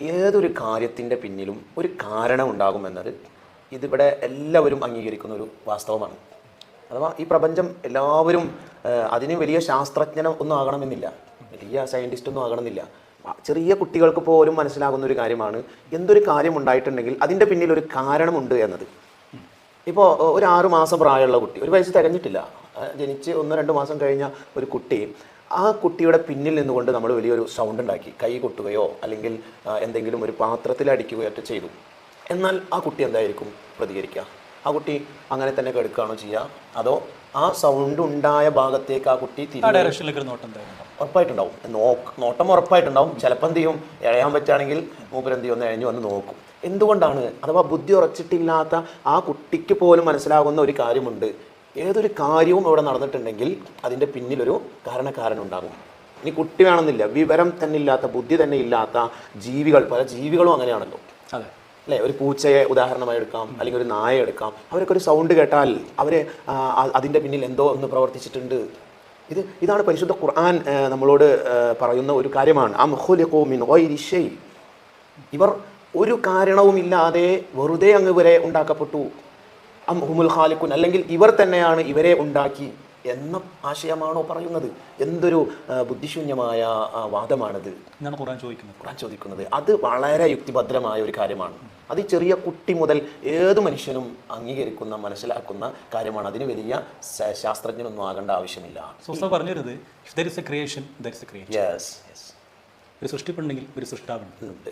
ഏതൊരു കാര്യത്തിന്റെ പിന്നിലും ഒരു കാരണം ഉണ്ടാകുമെന്നത് ഇതിവിടെ എല്ലാവരും അംഗീകരിക്കുന്ന ഒരു വാസ്തവമാണ്. അഥവാ ഈ പ്രപഞ്ചം എല്ലാവരും അതിന് വലിയ ശാസ്ത്രജ്ഞനം ഒന്നും ആകണമെന്നില്ല. വലിയ സയന്റിസ്റ്റ് ഒന്നും ആകണമെന്നില്ല. ചെറിയ കുട്ടികൾക്ക് പോലും മനസ്സിലാകുന്ന ഒരു കാര്യമാണ്. എന്തൊരു കാര്യം ഉണ്ടായിട്ടുണ്ടെങ്കിൽ അതിന്റെ പിന്നിൽ ഒരു കാരണമുണ്ട് എന്നത്. ഇപ്പോൾ ഒരു ആറ് മാസം പ്രായമുള്ള കുട്ടി ഒരു വയസ്സ് തികഞ്ഞിട്ടില്ല. ജനിച്ച് ഒന്ന് രണ്ട് മാസം കഴിഞ്ഞ ഒരു കുട്ടി ആ കുട്ടിയുടെ പിന്നിൽ നിന്നുകൊണ്ട് നമ്മൾ വലിയൊരു സൗണ്ട് ഉണ്ടാക്കി. കൈ കൊട്ടുകയോ അല്ലെങ്കിൽ എന്തെങ്കിലും ഒരു പാത്രത്തിൽ അടിക്കുകയോ ഒക്കെ ചെയ്തു. എന്നാൽ ആ കുട്ടി എന്തായിരിക്കും? പ്രതികരിക്കുക. ആ കുട്ടി അങ്ങനെ തന്നെ കെടുക്കുകയാണോ ചെയ്യുക? അതോ ആ സൗണ്ട് ഉണ്ടായ ഭാഗത്തേക്ക് ആ കുട്ടി. ഉറപ്പായിട്ടുണ്ടാവും. നോക്ക് നോട്ടം ഉറപ്പായിട്ടുണ്ടാവും. ചിലപ്പോൾ എന്ത് ചെയ്യും? ഇഴയാൻ പറ്റുകയാണെങ്കിൽ മൂപ്പർ എന്ത് ചെയ്യും? ഒന്ന് ഇഴഞ്ഞു വന്ന് നോക്കും. എന്തുകൊണ്ടാണ്? അഥവാ ബുദ്ധി ഉറച്ചിട്ടില്ലാത്ത ആ കുട്ടിക്ക് പോലും മനസ്സിലാകുന്ന ഒരു കാര്യമുണ്ട്. ഏതൊരു കാര്യവും അവിടെ നടന്നിട്ടുണ്ടെങ്കിൽ അതിന്റെ പിന്നിലൊരു കാരണക്കാരൻ ഉണ്ടാകും ഇനി കുട്ടി വേണമെന്നില്ല വിവരം തന്നെ ഇല്ലാത്ത ബുദ്ധി തന്നെ ഇല്ലാത്ത ജീവികൾ പല ജീവികളും അങ്ങനെയാണല്ലോ. അതെ. അല്ലേ? ഒരു പൂച്ചയെ ഉദാഹരണമായി എടുക്കാം അല്ലെങ്കിൽ ഒരു നായ എടുക്കാം. അവരൊക്കെ ഒരു സൗണ്ട് കേട്ടാൽ അവർ അതിന്റെ പിന്നിൽ എന്തോ ഒന്ന് പ്രവർത്തിച്ചിട്ടുണ്ട്. ഇത് ഇതാണ് പരിശുദ്ധ ഖുർആൻ നമ്മളോട് പറയുന്ന ഒരു കാര്യമാണ്. ആ മിൻ. ഇവർ ഒരു കാരണവുമില്ലാതെ വെറുതെ അങ്ങ് വരെ ഉണ്ടാക്കപ്പെട്ടു. അം ഹുമുൽ ഖാലിഖുൻ അല്ലെങ്കിൽ ഇവർ തന്നെയാണ് ഇവരെ ഉണ്ടാക്കി എന്ന ആശയമാണോ പറയുന്നത്? എന്തൊരു ബുദ്ധിശൂന്യമായ വാദമാണിത്? എന്നാണ് ഖുർആൻ ചോദിക്കുന്നത്. അത് വളരെ യുക്തിഭദ്രമായ ഒരു കാര്യമാണ്. അത് ചെറിയ കുട്ടി മുതൽ ഏത് മനുഷ്യനും അംഗീകരിക്കുന്ന മനസ്സിലാക്കുന്ന കാര്യമാണ്. അതിന് വലിയ ശാസ്ത്രജ്ഞനൊന്നും ആകേണ്ട ആവശ്യമില്ല. ക്രിയേഷൻ ഒരു സൃഷ്ടിപ്പുണ്ടെങ്കിൽ ഒരു സൃഷ്ടാവുണ്ട്.